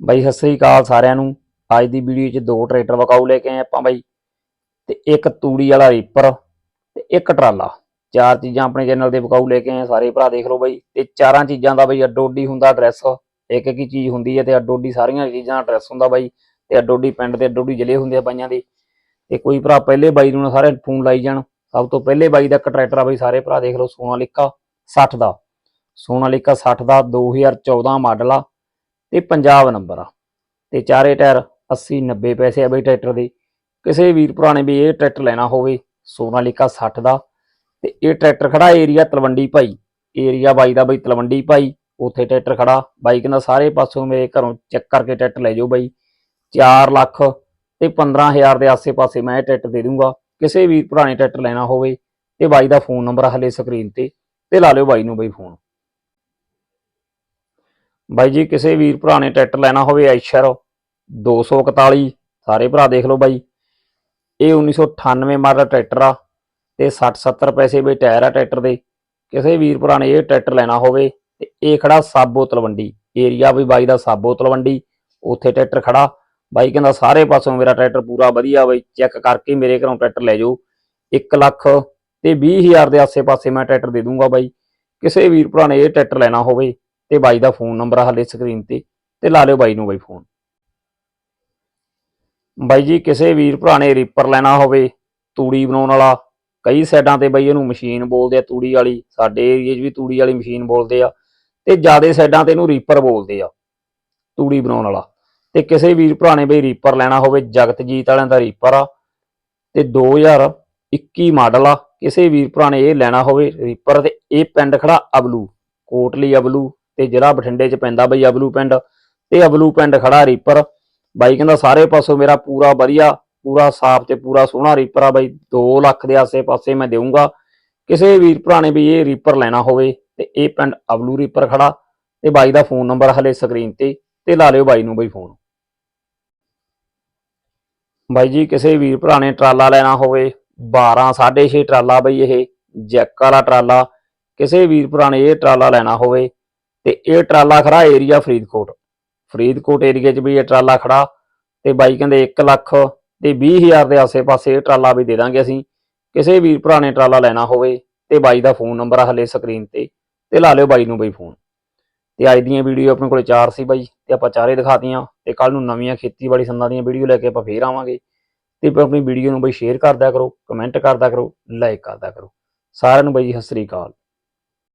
ਬਾਈ, ਸਤਿ ਸ੍ਰੀ ਅਕਾਲ ਸਾਰਿਆਂ ਨੂੰ। ਅੱਜ ਦੀ ਵੀਡੀਓ 'ਚ ਦੋ ਟਰੈਕਟਰ ਵਕਾਊ ਲੈ ਕੇ ਆਏ ਆਪਾਂ ਬਾਈ। ਤੇ ਇੱਕ ਤੂੜੀ ਵਾਲਾ ਰੀਪਰ ਤੇ ਇੱਕ ਟਰਾਲਾ। ਚਾਰ ਚੀਜ਼ਾਂ ਆਪਣੇ ਚੈਨਲ ਤੇ ਵਕਾਊ ਲੈ ਕੇ ਆਏ ਸਾਰੇ ਭਰਾ ਦੇਖ ਲਓ ਬਾਈ। ਤੇ ਚਾਰਾਂ ਚੀਜ਼ਾਂ ਦਾ ਬਾਈ ਅੱਡੋ ਹੁੰਦਾ ਐਡਰੈਸ ਇੱਕ ਇੱਕ ਹੀ ਚੀਜ਼ ਹੁੰਦੀ ਹੈ ਤੇ ਅੱਡੋ ਅੱਡੀ ਸਾਰੀਆਂ ਚੀਜ਼ਾਂ ਦਾ ਐਡਰੈਸ ਹੁੰਦਾ ਬਾਈ। ਤੇ ਅੱਡੋ ਪਿੰਡ ਤੇ ਅੱਡੋ ਅੱਡੀ ਜ਼ਿਲ੍ਹੇ ਹੁੰਦੇ ਆ ਬਾਈਆਂ ਦੇ। ਤੇ ਕੋਈ ਭਰਾ ਪਹਿਲੇ ਬਾਈ ਨੂੰ ਸਾਰੇ ਫੋਨ ਲਾਈ ਜਾਣ। ਸਭ ਤੋਂ ਪਹਿਲੇ ਬਾਈ ਦਾ ਇੱਕ ਟਰੈਕਟਰ ਆ ਬਾਈ, ਸਾਰੇ ਭਰਾ ਦੇਖ ਲਓ, ਸੋਨਾਲਿਕਾ 60 ਦਾ। ਸੋਨਾਲਿਕਾ 60 ਦਾ 2014 ਮਾਡਲ ਆ। ਤੇ ਪੰਜਾਬ ਨੰਬਰ ਆ। ਤੇ ਚਾਰੇ ਟਾਇਰ 80 90 ਪੈਸੇ ਆ ਬਈ ਟਰੈਕਟਰ ਦੇ। ਕਿਸੇ ਵੀਰ ਭਰਾ ਨੇ ਵੀ ਇਹ ਟਰੈਕਟਰ ਲੈਣਾ ਹੋਵੇ ਸੋਨਾਲੀਕਾ 60 ਦਾ। ਤੇ ਇਹ ਟਰੈਕਟਰ ਖੜਾ ਏਰੀਆ ਤਲਵੰਡੀ ਭਾਈ। ਏਰੀਆ ਬਾਈ ਦਾ ਬਈ ਤਲਵੰਡੀ ਭਾਈ। ਉੱਥੇ ਟਰੈਕਟਰ ਖੜਾ। ਬਾਈ ਕਹਿੰਦਾ ਸਾਰੇ ਪਾਸੋਂ ਮੇਰੇ ਘਰੋਂ ਚੈੱਕ ਕਰਕੇ ਟਰੈਕਟਰ ਲੈ ਜਾਓ ਬਾਈ। 4 ਲੱਖ ਤੇ 15000 ਦੇ ਆਸੇ-ਪਾਸੇ ਮੈਂ ਇਹ ਟਰੈਕਟਰ ਦੇ ਦੂੰਗਾ। ਕਿਸੇ ਵੀਰ ਭਰਾ ਨੇ ਟਰੈਕਟਰ ਲੈਣਾ ਹੋਵੇ ਤੇ ਬਾਈ ਦਾ ਫੋਨ ਨੰਬਰ ਹਲੇ ਸਕਰੀਨ ਤੇ। ਤੇ ਲਾ ਲਿਓ ਬਾਈ ਨੂੰ ਬਈ ਫੋਨ। ਬਾਈ ਜੀ, ਕਿਸੇ ਵੀਰ ਭਰਾ ਨੇ ਟਰੈਕਟਰ ਲੈਣਾ ਹੋਵੇ ਐਸ਼ਰ 241 ਸਾਰੇ ਭਰਾ ਦੇਖ ਲਓ ਬਾਈ। ਇਹ 1998 ਮਾਡਲ ਟਰੈਕਟਰ ਆ ਤੇ 60 70 ਪੈਸੇ ਬਈ ਟਾਇਰ ਆ ਟਰੈਕਟਰ ਦੇ। ਕਿਸੇ ਵੀਰ ਭਰਾ ਨੇ ਇਹ ਟਰੈਕਟਰ ਲੈਣਾ ਹੋਵੇ ਤੇ ਇਹ ਖੜਾ ਸਾਬੋ ਤਲਵੰਡੀ, ਏਰੀਆ ਵੀ ਬਾਈ ਦਾ ਸਾਬੋ ਤਲਵੰਡੀ, ਉੱਥੇ ਟਰੈਕਟਰ ਖੜਾ। ਬਾਈ ਕਹਿੰਦਾ ਸਾਰੇ ਪਾਸੋਂ ਮੇਰਾ ਟਰੈਕਟਰ ਪੂਰਾ ਵਧੀਆ ਬਾਈ, ਚੈੱਕ ਕਰਕੇ ਮੇਰੇ ਘਰੋਂ ਟਰੈਕਟਰ ਲੈ ਜਾਓ। 1 ਲੱਖ ਤੇ 20000 ਦੇ ਆਸੇ-ਪਾਸੇ ਮੈਂ ਟਰੈਕਟਰ ਦੇ ਦੂੰਗਾ ਬਾਈ। ਕਿਸੇ ਵੀਰ ਭਰਾ ਨੇ ਇਹ ਟਰੈਕਟਰ ਲੈਣਾ ਹੋਵੇ ਤੇ ਬਾਈ ਦਾ ਫੋਨ ਨੰਬਰ ਹਾਲੇ ਸਕਰੀਨ ਤੇ ਤੇ ਲਾ ਲਿਓ ਬਾਈ ਨੂੰ ਬਾਈ ਫੋਨ। ਬਾਈ ਜੀ, ਕਿਸੇ ਵੀਰ ਭਰਾ ਨੇ ਰੀਪਰ ਲੈਣਾ ਹੋਵੇ, ਤੂੜੀ ਬਣਾਉਣ ਵਾਲਾ, ਕਈ ਸਾਈਡਾਂ ਤੇ ਬਈ ਇਹਨੂੰ ਮਸ਼ੀਨ ਬੋਲਦੇ ਆ, ਤੂੜੀ ਵਾਲੀ, ਸਾਡੇ ਏਰੀਏ 'ਚ ਵੀ ਤੂੜੀ ਵਾਲੀ ਮਸ਼ੀਨ ਬੋਲਦੇ ਆ, ਤੇ ਜਿਆਦੇ ਸਾਈਡਾਂ ਤੇ ਇਹਨੂੰ ਰੀਪਰ ਬੋਲਦੇ ਆ, ਤੂੜੀ ਬਣਾਉਣ ਵਾਲਾ। ਤੇ ਕਿਸੇ ਵੀਰ ਭਰਾ ਨੇ ਬਈ ਰੀਪਰ ਲੈਣਾ ਹੋਵੇ, ਜਗਤਜੀਤ ਵਾਲਿਆਂ ਦਾ ਰੀਪਰ ਆ, ਤੇ 2021 ਮਾਡਲ ਆ, ਕਿਸੇ ਵੀਰ ਭਰਾ ਨੇ ਇਹ ਲੈਣਾ ਹੋਵੇ ਰੀਪਰ, ਤੇ ਇਹ ਪਿੰਡ ਖੜਾ ਅਬਲੂ, ਕੋਟਲੀ ਅਬਲੂ ਤੇ ਜ਼ਿਲ੍ਹਾ ਬਠਿੰਡੇ 'ਚ ਪੈਂਦਾ ਬਈ ਅਬਲੂ ਪਿੰਡ, ਤੇ ਅਬਲੂ ਪਿੰਡ ਖੜਾ ਰੀਪਰ ਬਾਈ ਕਹਿੰਦਾ ਸਾਰੇ ਪਾਸੋਂ ਮੇਰਾ ਪੂਰਾ ਵਧੀਆ, ਪੂਰਾ ਸਾਫ਼ ਤੇ ਪੂਰਾ ਸੋਹਣਾ ਰੀਪਰ ਆ ਬਾਈ 2 ਲੱਖ ਦੇ ਆਸੇ-ਪਾਸੇ ਮੈਂ ਦੇਊਂਗਾ। ਕਿਸੇ ਵੀਰ ਭਰਾ ਨੇ ਵੀ ਇਹ ਰੀਪਰ ਲੈਣਾ ਹੋਵੇ, ਤੇ ਇਹ ਪਿੰਡ ਅਬਲੂ ਰੀਪਰ ਖੜਾ। ਤੇ ਬਾਈ ਦਾ ਫੋਨ ਨੰਬਰ ਹਲੇ ਸਕਰੀਨ ਤੇ ਤੇ ਲਾ ਲਿਓ ਬਾਈ ਨੂੰ ਬਈ ਫੋਨ। ਬਾਈ ਜੀ, ਕਿਸੇ ਵੀਰ ਭਰਾ ਨੇ ਟਰਾਲਾ ਲੈਣਾ ਹੋਵੇ 12 6.5 ਟਰਾਲਾ ਬਈ ਇਹ, ਜੈਕ ਵਾਲਾ ਟਰਾਲਾ। ਕਿਸੇ ਵੀਰ ਭਰਾ ਨੇ ਇਹ ਟਰਾਲਾ ਲੈਣਾ ਹੋਵੇ ਤੇ ਇਹ ਟਰਾਲਾ ਖੜਾ ਏਰੀਆ ਫਰੀਦਕੋਟ। ਫਰੀਦਕੋਟ ਏਰੀਆ 'ਚ ਵੀ ਇਹ ਟਰਾਲਾ ਖੜਾ ਤੇ ਬਾਈ ਕਹਿੰਦੇ 1 ਲੱਖ ਤੇ 20000 ਦੇ ਆਸੇ-ਪਾਸੇ ਇਹ ਟਰਾਲਾ ਵੀ ਦੇ ਦਾਂਗੇ ਅਸੀਂ। ਕਿਸੇ ਵੀਰ ਭਰਾ ਨੇ ਟਰਾਲਾ ਲੈਣਾ ਹੋਵੇ ਤੇ ਬਾਈ ਦਾ ਫੋਨ ਨੰਬਰ ਆ ਹਲੇ ਸਕਰੀਨ ਤੇ ਤੇ ਲਾ ਲਿਓ ਬਾਈ ਨੂੰ ਬਈ ਫੋਨ। ਤੇ ਅੱਜ ਦੀਆਂ ਵੀਡੀਓ ਆਪਣੇ ਕੋਲ ਚਾਰ ਸੀ ਬਾਈ ਤੇ ਆਪਾਂ ਚਾਰੇ ਦਿਖਾਤੀਆਂ ਤੇ ਕੱਲ ਨੂੰ ਨਵੀਆਂ ਖੇਤੀਬਾੜੀ ਸੰਦਾਂ ਦੀਆਂ ਵੀਡੀਓ ਲੈ ਕੇ ਆਪਾਂ ਫੇਰ ਆਵਾਂਗੇ। ਤੇ ਆਪਣੀ ਵੀਡੀਓ ਨੂੰ ਬਈ ਸ਼ੇਅਰ ਕਰਦਾ ਕਰੋ ਕਮੈਂਟ ਕਰਦਾ ਕਰੋ ਲਾਈਕ ਕਰਦਾ ਕਰੋ। ਸਾਰਿਆਂ ਨੂੰ ਬਾਈ ਜੀ ਸਤਿ ਸ੍ਰੀ ਅਕਾਲ।